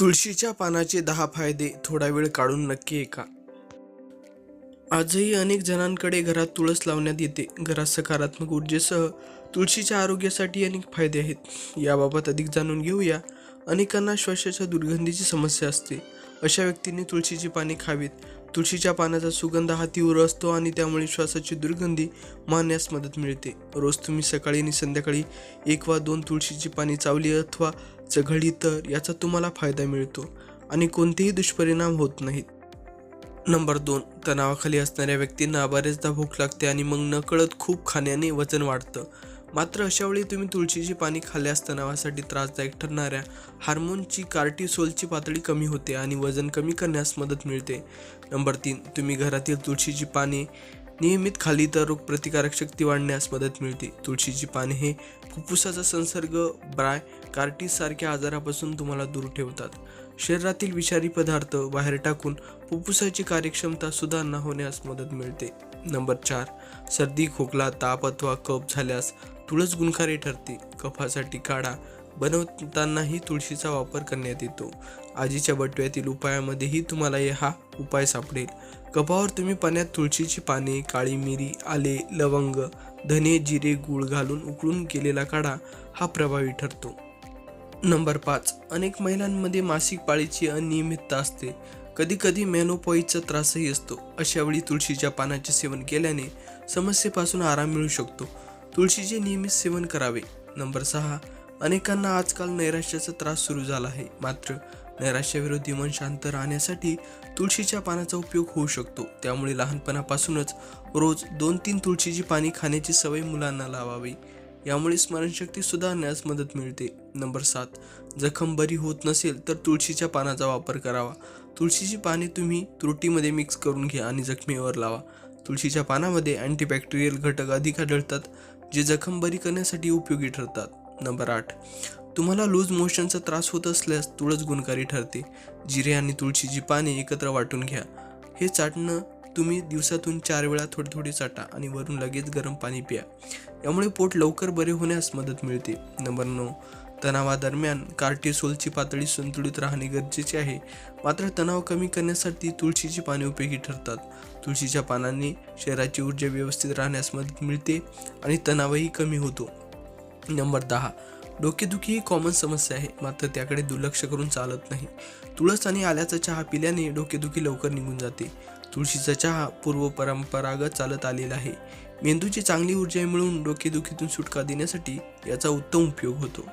तुळशीच्या पानाचे दहा फायदे थोडा वेळ काढून नक्की ऐका. आजही अनेक जणांकडे घरात तुळस लावण्यात येते. घरात सकारात्मक ऊर्जेसह तुळशीच्या आरोग्यासाठी अनेक फायदे आहेत. याबाबत अधिक जाणून घेऊया. अनेकांना श्वासाच्या दुर्गंधीची समस्या असते. अशा व्यक्तींनी तुळशीची पाने खावीत. तुळशीच्या पानाचा सुगंध हा तीव्र असतो आणि त्यामुळे श्वासाची दुर्गंधी मानण्यास मदत मिळते. रोज तुम्ही सकाळी आणि संध्याकाळी एक वा दोन तुळशीची पाने चावली अथवा चघळी तर याचा तुम्हाला फायदा मिळतो आणि कोणतेही दुष्परिणाम होत नाहीत. नंबर दोन तणावाखाली असणाऱ्या व्यक्तींना बरेचदा भूक लागते आणि मग नकळत खूप खाण्याने वजन वाढतं. मात्र अशावेळी तुम्ही तुळशीची पाणी खाल्ल्यास तणावासाठी त्रासदायक ठरणाऱ्या हार्मोनची कार्टिसोलची पातळी कमी होते आणि वजन कमी करण्यास मदत मिळते. नंबर तीन तुम्ही घरातील तुळशीची पाने नियमित खाली तर रोगप्रतिकारक शक्ती वाढण्यास मदत मिळते. तुळशीची पाने हे फुफ्फुसाचा संसर्ग ब्राय कार्टिस सारख्या आजारापासून तुम्हाला दूर ठेवतात. शरीरातील विषारी पदार्थ बाहेर टाकून फुफ्फुसाची कार्यक्षमता सुधारणा होण्यास मदत मिळते. नंबर चार सर्दी खोकला ताप अथवा कफ झाल्यास तुळस गुणकारी ठरते. कफासाठी काढा. बनवतानाही तुळशीचा वापर करण्यात येतो. आजीच्या बटव्यातील उपायामध्येही तुम्हाला हा उपाय सापडेल. कपावर तुम्ही पाण्यात तुळशीची पाने काळी मिरी आले लवंग धने जिरे गूळ घालून उकळून केलेला काढा हा प्रभावी ठरतो. नंबर पाच. अनेक महिलांमध्ये मासिक पाळीची अनियमितता असते. कधी कधी मेनोपॉईजचा त्रासही असतो. अशा वेळी तुळशीच्या पानाचे सेवन केल्याने समस्येपासून आराम मिळू शकतो. तुळशीचे नियमित सेवन करावे. नंबर सहा. अनेकांना आजकाल नैराश्याचा त्रास सुरू झाला आहे. मात्र नैराश्याविरोधी मन शांत राहण्यासाठी तुळशीच्या पानाचा उपयोग होऊ शकतो. त्यामुळे लहानपणापासूनच रोज दोन तीन तुळशीची पाने खाण्याची सवय मुलांना लावावी. यामुळे स्मरणशक्ती सुधारण्यास मदत मिळते. नंबर सात जखम बरी होत नसेल तर तुळशीच्या पानाचा वापर करावा. तुळशीची पाने तुम्ही त्रुटीमध्ये मिक्स करून घ्या आणि जखमेवर लावा. तुळशीच्या पानामध्ये अँटीबॅक्टेरियल घटक अधिक आढळतात जे जखम बरी करण्यासाठी उपयोगी ठरतात. नंबर आठ तुम्हाला लूज मोशनचा त्रास होत असल्यास तुळस गुणकारी ठरते. जिरे आणि तुळशीची पाने एकत्र वाटून घ्या. हे चाटणं तुम्ही दिवसातून चार वेळा थोडी थोडी चाटा आणि वरून लगेच गरम पाणी प्या. यामुळे पोट लवकर बरे होण्यास मदत मिळते. नंबर नऊ. तणावादरम्यान कार्टिसोलची पातळी संतुलित राहणे गरजेचे आहे. मात्र तणाव कमी करण्यासाठी तुळशीची पाने उपयोगी ठरतात. तुळशीच्या पानांनी शरीराची ऊर्जा व्यवस्थित राहण्यास मदत मिळते आणि तणावही कमी होतो. नंबर दहा. डोकेदुखी ही कॉमन समस्या आहे. मात्र त्याकडे दुर्लक्ष करून चालत नाही. तुळस आणि आल्याचा चहा पिल्याने डोकेदुखी लवकर निघून जाते. तुळशीचा चहा पूर्व परंपरागत चालत आलेला आहे. मेंदूची चांगली ऊर्जा मिळवून डोकेदुखीतून सुटका देण्यासाठी याचा उत्तम उपयोग होतो.